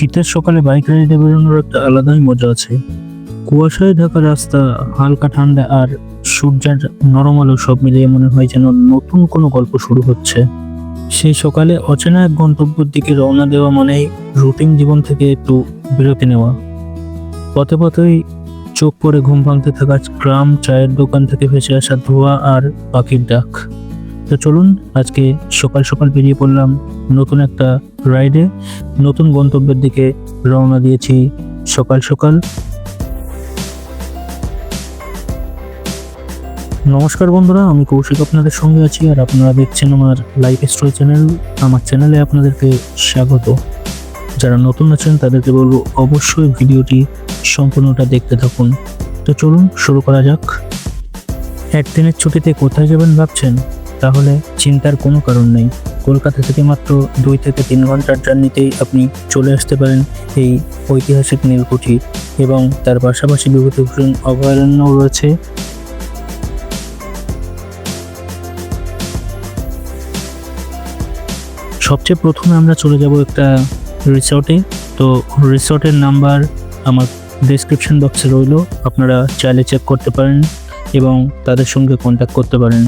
শীতের সকালে বাইক রাইডে বেরোনোর একটা আলাদাই মজা আছে। কুয়াশায় ঢাকা রাস্তা, হালকা ঠান্ডা আর সূর্যের নরম আলো সব মিলিয়ে মনে হয় যেন নতুন কোনো গল্প শুরু হচ্ছে। সেই সকালে অচেনা এক গন্তব্যের দিকে রওনা দেওয়া মানেই রুটিন জীবন থেকে একটু বিরতি নেওয়া। পথে পথেই চোখ পড়ে ঘুম ভাঙতে থাকা গ্রাম চায়ের দোকান থেকে ভেসে আসা ধোঁয়া আর পাখির ডাক। তো চলুন আজকে সকাল সকাল বেরিয়ে পড়লাম নতুন একটা রাইডে নতুন গন্তব্যের দিকে রওনা দিয়েছি সকাল সকাল। নমস্কার বন্ধুরা, আমি কৌশিক আপনাদের সঙ্গে আছি আর আপনারা দেখছেন আমার লাইফ স্টোরি চ্যানেল আমার চ্যানেলে আপনাদেরকে স্বাগত। যারা নতুন আছেন, তাদেরকে বলব অবশ্যই ভিডিওটি সম্পূর্ণটা দেখতে থাকুন। তো চলুন শুরু করা যাক। একদিনের ছুটিতে কোথায় যাবেন ভাবছেন? তাহলে চিন্তার কোনো কারণ নেই। কলকাতা থেকে মাত্র দুই থেকে তিন ঘণ্টার জার্নিতেই আপনি চলে আসতে পারেন এই ঐতিহাসিক নীলকুঠি এবং তার পাশাপাশি বিভূতিভূষণ অভয়ারণ্যও রয়েছে। সবচেয়ে প্রথমে আমরা চলে যাব একটা রিসর্টে। তো রিসর্টের নাম্বার আমার ডিসক্রিপশন বক্সে রইল। আপনারা চাইলে চেক করতে পারেন এবং তাদের সঙ্গে কন্ট্যাক্ট করতে পারেন।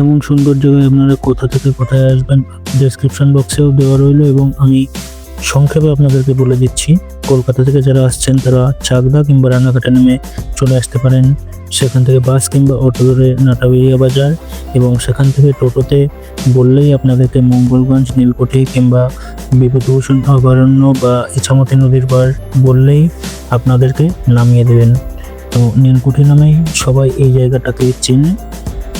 এমন সুন্দর জায়গায় আপনারা কোথা থেকে কোথায় আসবেন ডেসক্রিপশন বক্সেও দেওয়া রইল এবং আমি সংক্ষেপে আপনাদেরকে বলে দিচ্ছি, কলকাতা থেকে যারা আসছেন তারা চাকদা কিংবা রানাঘাটে নেমে চলে আসতে পারেন। সেখান থেকে বাস কিংবা অটো ধরে নাটাবেরিয়া বাজার এবং সেখান থেকে টোটোতে বললেই আপনাদেরকে মঙ্গলগঞ্জ, নীলকুঠি কিংবা বিভূতিভূষণ, অভয়ারণ্য বা ইছামতি নদীর পার বললেই আপনাদেরকে নামিয়ে দেবেন। তো নীলকুঠি নামেই সবাই এই জায়গাটাকে চেনে।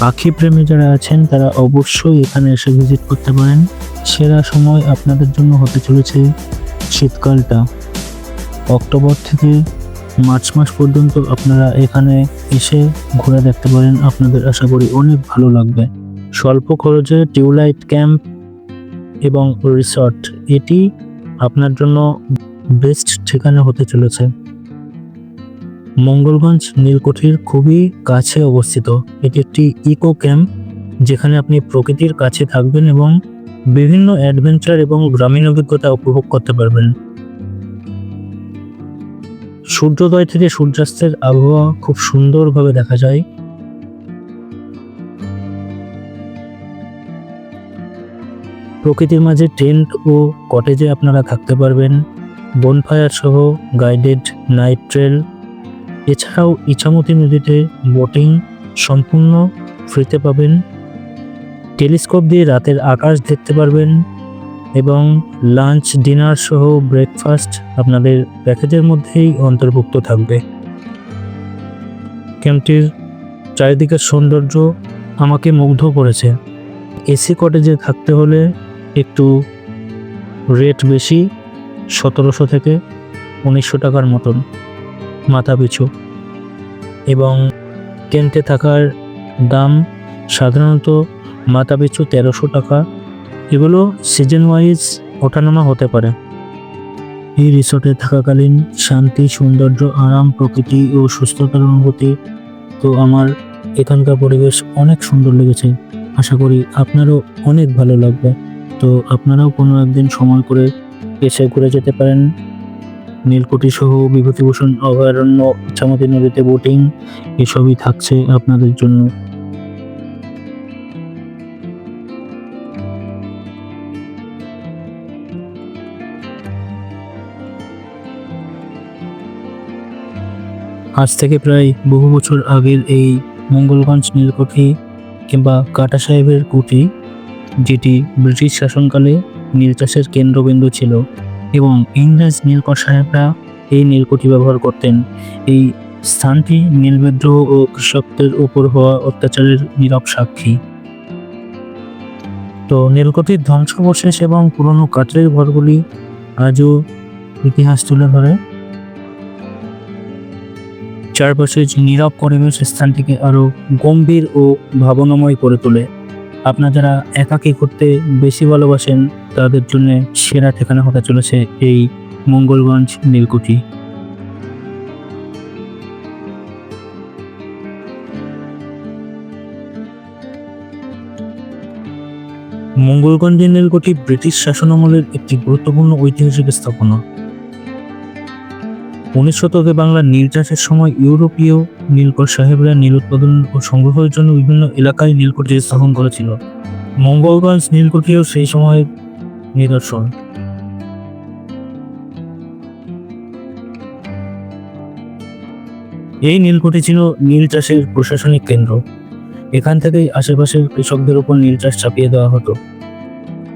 পাখি প্রেমী যারা আছেন, তারা অবশ্যই এখানে এসে ভিজিট করতে পারেন। সেরা সময় আপনাদের জন্য হতে চলেছে শীতকালটা। অক্টোবর থেকে মার্চ মাস পর্যন্ত আপনারা এখানে এসে ঘুরে দেখতে পারেন। আপনাদের আশা করি অনেক ভালো লাগবে। স্বল্প খরচে টিউলাইট ক্যাম্প এবং রিসর্ট, এটি আপনার জন্য বেস্ট ঠিকানা হতে চলেছে। মঙ্গলগঞ্জ নীলকুঠির খুবই কাছে অবস্থিত। এটি একটি ইকো ক্যাম্প, যেখানে আপনি প্রকৃতির কাছে থাকবেন এবং বিভিন্ন অ্যাডভেঞ্চার এবং গ্রামীণ অভিজ্ঞতা উপভোগ করতে পারবেন। সূর্যোদয় থেকে সূর্যাস্তের আবহাওয়া খুব সুন্দরভাবে দেখা যায়। প্রকৃতির মাঝে টেন্ট ও কটেজে আপনারা থাকতে পারবেন। বনফায়ার সহ গাইডেড নাইট ট্রেল এছাড়াও ইছামতি নদীতে বোটিং সম্পূর্ণ ফ্রিতে পাবেন টেলিস্কোপ দিয়ে রাতের আকাশ দেখতে পারবেন এবং লাঞ্চ, ডিনার সহ ব্রেকফাস্ট আপনাদের প্যাকেজের মধ্যেই অন্তর্ভুক্ত থাকবে। ক্যাম্পটির চারিদিকের সৌন্দর্য আমাকে মুগ্ধ করেছে। এসি কটেজে থাকতে হলে একটু রেট বেশি, সতেরোশো থেকে উনিশশো টাকার মতন। মাথা পিছু। এবং টেন্টে থাকার দাম সাধারণত মাথা পিছু তেরোশো টাকা। এগুলো সিজন ওয়াইজ ওঠানামা হতে পারে। এই রিসোর্টে থাকাকালীন শান্তি, সৌন্দর্য, আরাম, প্রকৃতি ও সুস্থতার অনুভূতি তো আমার এখানকার পরিবেশ অনেক সুন্দর লেগেছে। আশা করি আপনারও অনেক ভালো লাগবে। তো আপনারাও কোনো একদিন সময় করে এসে ঘুরে যেতে পারেন। নীলকুঠি সহ বিভূতিভূষণ অভয়ারণ্য ইচ্ছামতি নদীতে বোটিং এসবই থাকছে আপনাদের জন্য। আজ থেকে প্রায় বহু বছর আগের এই মঙ্গলগঞ্জ নীলকুঠি কিংবা কাটা সাহেবের কুঠি, যেটি ব্রিটিশ শাসনকালে নীল চাষের কেন্দ্রবিন্দু ছিল। এবং ইংরেজ নীলকর সাহেবরা এই নীলকুঠি ব্যবহার করতেন। এই স্থানটি নীল বিদ্রোহ ও কৃষকদের উপর হওয়া অত্যাচারের নীরব সাক্ষী। তো নীলকুঠির ধ্বংসাবশেষ এবং পুরনো কাঠের ঘরগুলি আজও ইতিহাস তুলে ধরে। চারপাশে যে নীরব পরিবেশ স্থানটিকে আরও গম্ভীর ও ভাবনাময় করে তোলে। আপনারা যারা একাকী করতে বেশি ভালোবাসেন তাদের জন্য সেরা ঠিকানা হতে চলেছে এই মঙ্গলগঞ্জ নীলকুঠি। মঙ্গলগঞ্জ নীলকুঠি ব্রিটিশ শাসনামলের একটি গুরুত্বপূর্ণ ঐতিহাসিক স্থাপনা। উনিশ শতকে বাংলার নীল চাষের সময় ইউরোপীয় নীলকর সাহেবরা নীল উৎপাদন ও সংগ্রহের জন্য বিভিন্ন এলাকায় নীলকুঠি স্থাপন করেছিল। মঙ্গলগঞ্জ নীলকুঠিও সেই সময়ের নিদর্শন এই নীলকুঠি ছিল নীল চাষের প্রশাসনিক কেন্দ্র। এখান থেকেই আশেপাশের কৃষকদের উপর নীল চাষ চাপিয়ে দেওয়া হতো।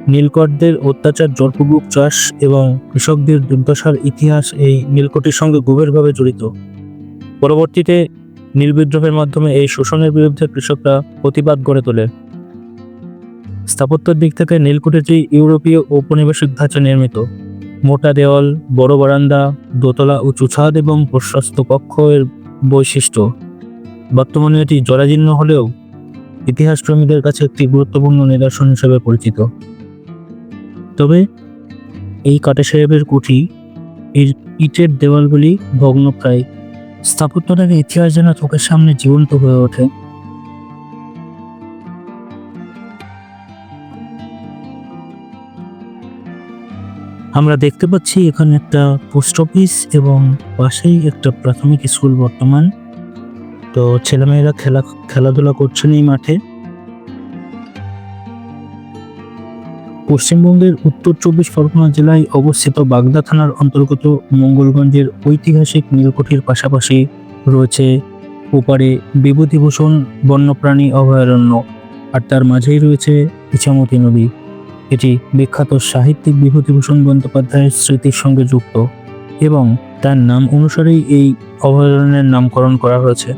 নীলকরদের অত্যাচার, জোরপূর্বক চাষ এবং কৃষকদের দুর্দশার ইতিহাস এই নীলকুঠির সঙ্গে গভীরভাবে জড়িত। পরবর্তীতে নীল বিদ্রোহের মাধ্যমে এই শোষণের বিরুদ্ধে কৃষকরা প্রতিবাদ গড়ে তোলে। স্থাপত্যের দিক থেকে নীলকুঠিটি ইউরোপীয় ঔপনিবেশিক ধাঁচে নির্মিত। মোটা দেওয়াল, বড় বারান্দা, দোতলা উঁচু ছাদ এবং প্রশস্ত কক্ষ এর বৈশিষ্ট্য। বর্তমানে এটি জরাজীর্ণ হলেও ইতিহাসপ্রেমীদের কাছে একটি গুরুত্বপূর্ণ নিদর্শন হিসেবে পরিচিত। তবে এই কাটা সাহেবের কুঠি, এর ইটের দেওয়ালগুলি ভগ্নপ্রায়। স্থাপত্যটার ইতিহাস যেন চোখের সামনে জীবন্ত হয়ে ওঠে। আমরা দেখতে পাচ্ছি এখানে একটা পোস্ট অফিস এবং পাশেই একটা প্রাথমিক স্কুল বর্তমান। তো ছেলেমেয়েরা খেলা, খেলাধুলা করছেন এই মাঠে। পশ্চিমবঙ্গের উত্তর চব্বিশ পরগনা জেলায় অবস্থিত বাগদা থানার অন্তর্গত মঙ্গলগঞ্জের ঐতিহাসিক নীলকুঠির পাশাপাশি রয়েছে ওপারে বিভূতিভূষণ বন্যপ্রাণী অভয়ারণ্য, আর তার মাঝেই রয়েছে ইছামতি নদী। এটি বিখ্যাত সাহিত্যিক বিভূতিভূষণ বন্দ্যোপাধ্যায়ের স্মৃতির সঙ্গে যুক্ত এবং তার নাম অনুসারেই এই অভয়ারণ্যের নামকরণ করা হয়েছে।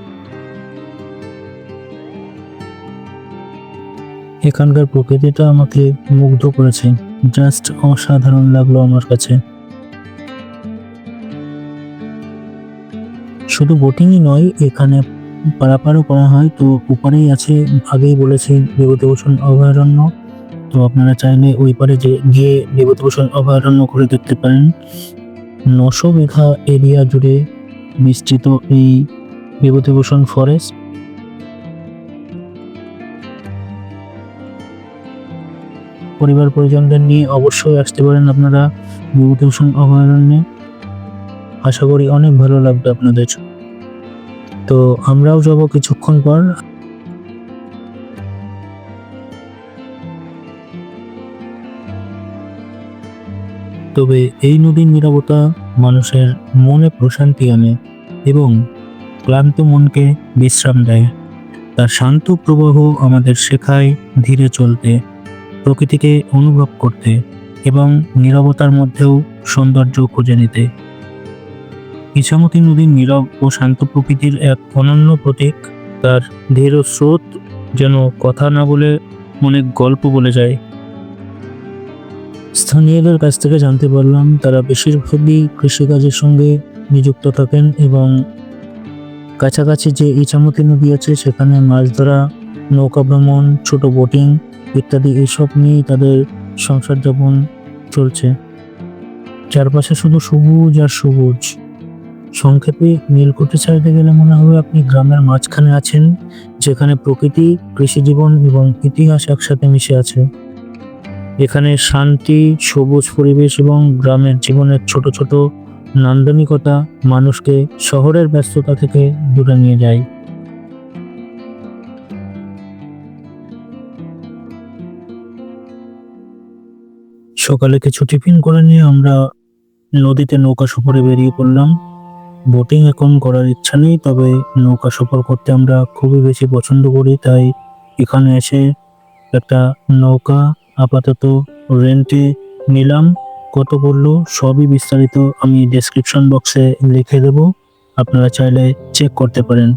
এখানকার প্রকৃতিটা আমাকে মুগ্ধ করেছে। জাস্ট অসাধারণ লাগল আমার কাছে। শুধু বোটিংই নয়, এখানে পারাপারও করা হয়। তো ওপারেই আছে, আগেই বলেছি, বিভূতিভূষণ অভয়ারণ্য। তো আপনারা চাইলে ওই পারে যে গিয়ে বিভূতিভূষণ অভয়ারণ্য ঘুরে দেখতে পারেন। নশো বিঘা এরিয়া জুড়ে বিস্তৃত এই বিভূতিভূষণ ফরেস্ট পরিবার পরিজনদের নিয়ে অবশ্যই আসতে পারেন আপনারা বিভূতিভূষণ অভয়ারণ্যে। আশা করি অনেক ভালো লাগবে আপনাদের। তো আমরাও যাব কিছুক্ষণ পর। তবে এই নদীর নিরবতা মানুষের মনে প্রশান্তি আনে এবং ক্লান্ত মনকে বিশ্রাম দেয়। তার শান্ত প্রবাহ আমাদের শেখায় ধীরে চলতে, প্রকৃতিকে অনুভব করতে এবং নীরবতার মধ্যেও সৌন্দর্য খুঁজে নিতে। ইছামতি নদীর নীরব ও শান্ত প্রকৃতির এক অনন্য প্রতীক, তার ধীর স্রোত যেন কথা না বলে অনেক গল্প বলে যায়। স্থানীয়দের কাছ থেকে জানতে পারলাম, তারা বেশিরভাগই কৃষিকাজের সঙ্গে নিযুক্ত থাকেন এবং কাছাকাছি যে ইছামতি নদী আছে, সেখানে মাছ ধরা, নৌকা ভ্রমণ, ছোট বোটিং ইত্যাদি এইসব নিয়েই তাদের সংসার যাপন চলছে। চারপাশে শুধু সবুজ আর সবুজ। সংক্ষেপে নীলকুঠি সাইডে গেলে মনে হবে আপনি গ্রামের মাঝখানে আছেন, যেখানে প্রকৃতি, কৃষিজীবন এবং ইতিহাস একসাথে মিশে আছে। এখানে শান্তি, সবুজ পরিবেশ এবং গ্রামের জীবনের ছোট ছোট নান্দনিকতা মানুষকে শহরের ব্যস্ততা থেকে দূরে নিয়ে যায়। সকালে কিছু টিফিন করে নিয়ে আমরা নদীতে নৌকা সফরে বেরিয়ে পড়লাম। বোটিং এখন করার ইচ্ছা নেই, তবে নৌকা সফর করতে আমরা খুবই বেশি পছন্দ করি, তাই এখানে এসে একটা নৌকা আপাতত রেন্টে নিলাম। কত পড়ল সবই বিস্তারিত আমি ডেসক্রিপশন বক্সে লিখে দেব। আপনারা চাইলে চেক করতে পারেন।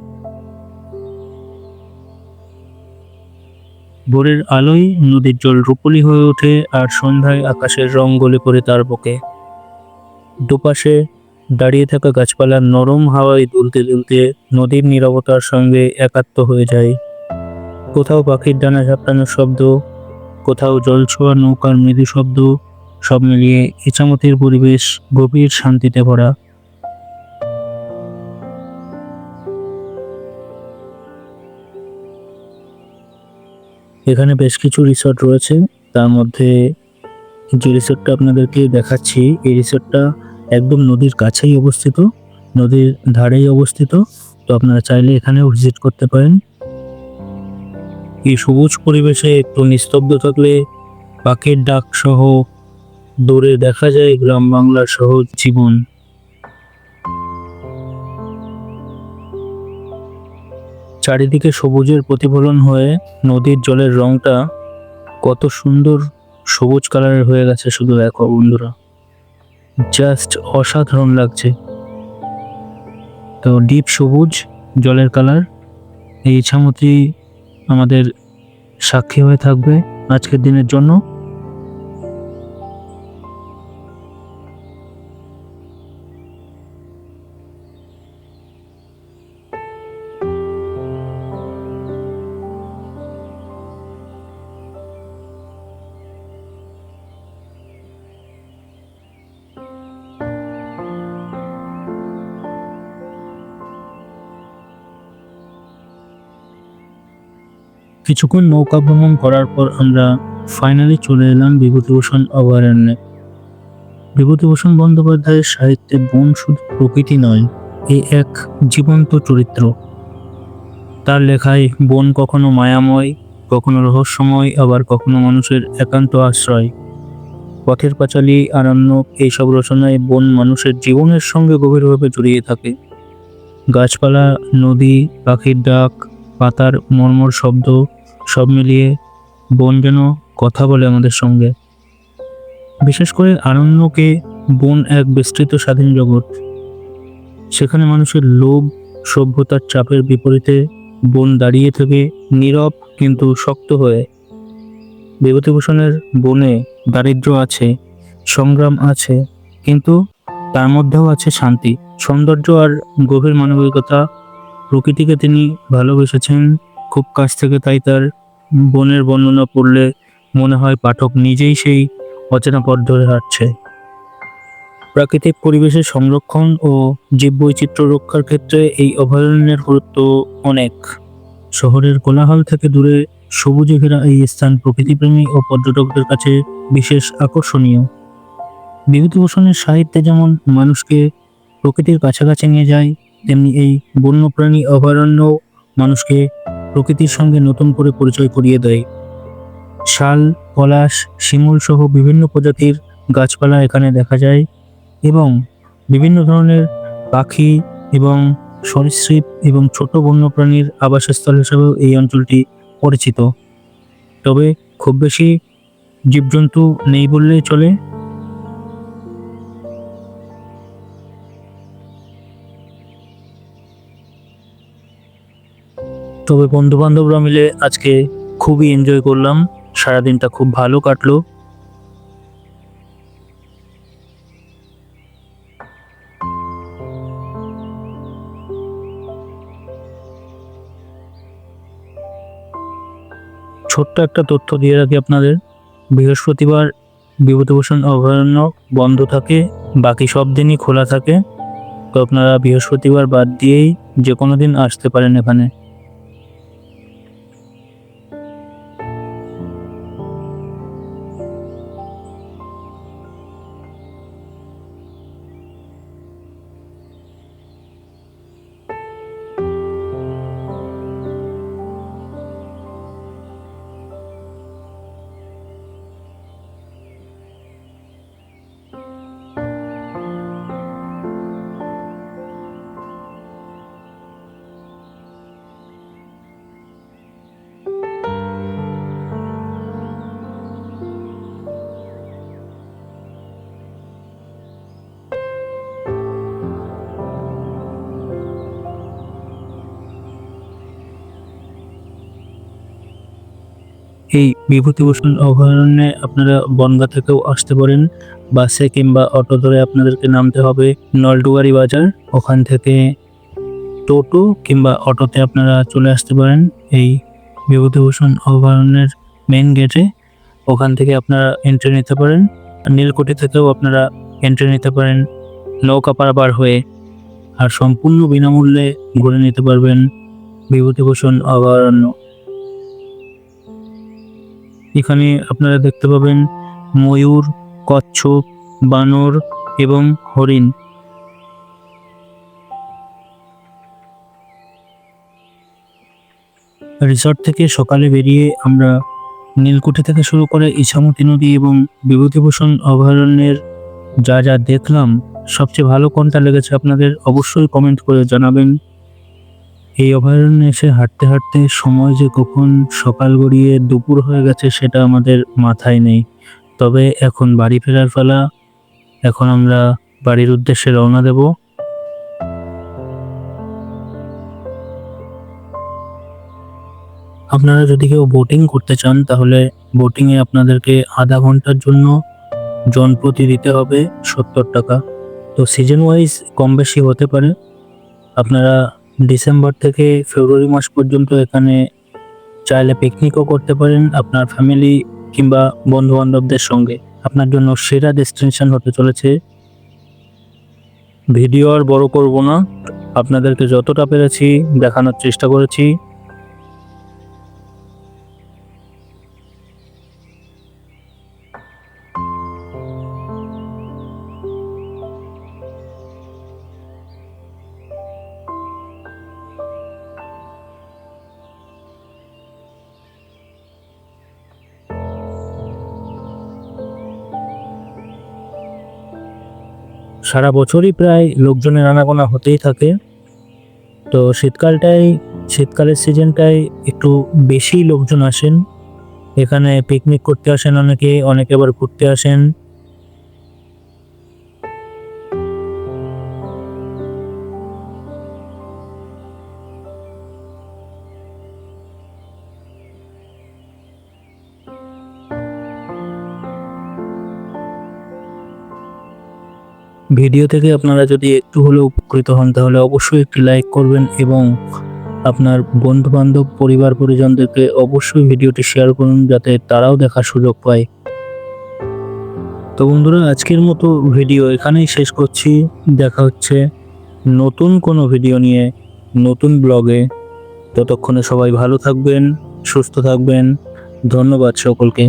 ভোরের আলোয় নদীর জল রূপলি হয়ে ওঠে আর সন্ধ্যায় আকাশের রং গলে পড়ে তার বুকে। দুপাশে দাঁড়িয়ে থাকা গাছপালার নরম হাওয়ায় দুলতে দুলতে নদীর নীরবতার সঙ্গে একাত্ম হয়ে যায়। কোথাও পাখির ডানা ঝাপটানোর শব্দ কোথাও জল ছোঁয়া, নৌকার মৃদু শব্দ, সব মিলিয়ে ইছামতির পরিবেশ গভীর শান্তিতে ভরা। এখানে বেশ কিছু রিসর্ট রয়েছে। তার মধ্যে যে রিসোর্টটা আপনাদেরকে দেখাচ্ছি, এই রিসোর্টটা একদম নদীর কাছেই অবস্থিত, নদীর ধারেই অবস্থিত। তো আপনারা চাইলে এখানেও ভিজিট করতে পারেন। এই সবুজ পরিবেশে একটু নিস্তব্ধ থাকলে পাখির ডাক সহ দূরে দেখা যায় গ্রাম বাংলার সহজ জীবন। চারিদিকে সবুজের প্রতিফলন হয়ে নদীর জলের রংটা কত সুন্দর সবুজ কালারের হয়ে গেছে শুধু দেখো বন্ধুরা। জাস্ট অসাধারণ লাগছে। তো ডিপ সবুজ জলের কালার, এই ইচ্ছামতি আমাদের সাক্ষী হয়ে থাকবে আজকের দিনের জন্য। কিছুক্ষণ নৌকা ভ্রমণ করার পর আমরা ফাইনালি চলে এলাম বিভূতিভূষণ অভয়ারণ্যে। বিভূতিভূষণ বন্দ্যোপাধ্যায়ের সাহিত্যে বন শুধু প্রকৃতি নয়, এ এক জীবন্ত চরিত্র। তার লেখায় বন কখনো মায়াময়, কখনো রহস্যময়, আবার কখনো মানুষের একান্ত আশ্রয়। পথের পাঁচালী আরণ্যক এইসব রচনায় বন মানুষের জীবনের সঙ্গে গভীরভাবে জড়িয়ে থাকে। গাছপালা, নদী, পাখির ডাক, পাতার মর্মর শব্দ সব মিলিয়ে বন যেন কথা বলে আমাদের সঙ্গে। বিশেষ করে আরণ্যকে বন এক বিস্তৃত স্বাধীন জগৎ। সেখানে মানুষের লোভ, সভ্যতার চাপের বিপরীতে বন দাঁড়িয়ে থেকে নীরব কিন্তু শক্ত হয়ে বিভূতিভূষণের বনে দারিদ্র আছে, সংগ্রাম আছে, কিন্তু তার মধ্যেও আছে শান্তি, সৌন্দর্য আর গভীর মানবিকতা। প্রকৃতিকে তিনি ভালোবেসেছেন, খুব কাছ থেকে তাই তার বনের বর্ণনা পড়লে মনে হয় পাঠক নিজেই সেই অচেনা পথ ধরে হাঁটছে। প্রাকৃতিক পরিবেশের সংরক্ষণ ও জীববৈচিত্র্য রক্ষার ক্ষেত্রে এই অভয়ারণ্যের গুরুত্ব অনেক। শহরের কোলাহল থেকে দূরে সবুজে ঘেরা এই স্থান প্রকৃতিপ্রেমী ও পর্যটকদের কাছে বিশেষ আকর্ষণীয়। বিভূতিভূষণের সাহিত্যে যেমন মানুষকে প্রকৃতির কাছাকাছি নিয়ে যায়, তেমনি এই বন্যপ্রাণী অভয়ারণ্য মানুষকে প্রকৃতির সঙ্গে নতুন করে পরিচয় করিয়ে দেয়। শাল, পলাশ, শিমুল সহ বিভিন্ন প্রজাতির গাছপালা এখানে দেখা যায় এবং বিভিন্ন ধরনের পাখি এবং সরীসৃপ এবং ছোট বন্যপ্রাণীর আবাসস্থল হিসেবেও এই অঞ্চলটি পরিচিত। তবে খুব বেশি জীবজন্তু নেই বললেই চলে। তবে বন্ধু বান্ধবরা মিলে আজকে খুবই এনজয় করলাম। সারাদিনটা খুব ভালো কাটলো। ছোট্ট একটা তথ্য দিয়ে রাখি আপনাদের। বৃহস্পতিবার বিভূতিভূষণ অভয়ারণ্য বন্ধ থাকে, বাকি সব দিনই খোলা থাকে। তো আপনারা বৃহস্পতিবার বাদ দিয়েই যে কোনো দিন আসতে পারেন এখানে। এই বিভূতিভূষণ অভয়ারণ্যে আপনারা বনগা থেকেও আসতে পারেন। বাসে কিংবা অটো ধরে আপনাদেরকে নামতে হবে নলডুয়ারি বাজার। ওখান থেকে টোটো কিংবা অটোতে আপনারা চলে আসতে পারেন এই বিভূতিভূষণ অভয়ারণ্যের মেন গেটে ওখান থেকে আপনারা এন্ট্রি নিতে পারেন। নীলকুঠি থেকেও আপনারা এন্ট্রি নিতে পারেন। নৌকা পারাবার হয়ে আর সম্পূর্ণ বিনামূল্যে ঘুরে নিতে পারবেন বিভূতিভূষণ অভয়ারণ্য। এখানে আপনারা দেখতে পাবেন ময়ূর, কচ্ছপ, বানর এবং হরিণ। রিসর্ট থেকে সকালে বেরিয়ে আমরা নীলকুঠি থেকে শুরু করে ইছামতি নদী এবং বিভূতিভূষণ অভয়ারণ্যের যা যা দেখলাম, সবচেয়ে ভালো কোনটা লেগেছে আপনাদের অবশ্যই কমেন্ট করে জানাবেন। এই অভয়ারণ্যে এসে হাঁটতে হাঁটতে সময় যে কখন সকাল গড়িয়ে দুপুর হয়ে গেছে সেটা আমাদের মাথায় নেই। তবে এখন বাড়ি ফেরার পালা, এখন আমরা বাড়ির উদ্দেশ্যে রওনা দেব। আপনারা যদি কেউ বোটিং করতে চান, তাহলে বোটিংয়ে আপনাদেরকে আধা ঘণ্টার জন্য জন প্রতি দিতে হবে সত্তর টাকা। তো সিজন ওয়াইজ কম বেশি হতে পারে। আপনারা ডিসেম্বর থেকে ফেব্রুয়ারি মাস পর্যন্ত এখানে চাইলে পিকনিকও করতে পারেন আপনার ফ্যামিলি কিংবা বন্ধু বান্ধবদের সঙ্গে। আপনার জন্য সেরা ডেস্টিনেশন হতে চলেছে। ভিডিও আর বড় করব না। আপনাদেরকে যতটা পেরেছি দেখানোর চেষ্টা করেছি। সারা বছরই প্রায় লোকজনের আনাগোনা হতেই থাকে। তো শীতকালটাই, শীতকালের সিজনটায় একটু বেশি লোকজন আসেন। এখানে পিকনিক করতে আসেন অনেকে অনেকে আবার ঘুরতে আসেন। ভিডিও থেকে আপনারা যদি একটু হলেও উপকৃত হন, তাহলে অবশ্যই একটি লাইক করবেন এবং আপনার বন্ধু বান্ধব পরিবার পরিজনদেরকে অবশ্যই ভিডিওটি শেয়ার করুন, যাতে তারাও দেখার সুযোগ পায়। তো বন্ধুরা, আজকের মতো ভিডিও এখানেই শেষ করছি। দেখা হচ্ছে নতুন কোনো ভিডিও নিয়ে, নতুন ব্লগে। ততক্ষণে সবাই ভালো থাকবেন, সুস্থ থাকবেন। ধন্যবাদ সকলকে।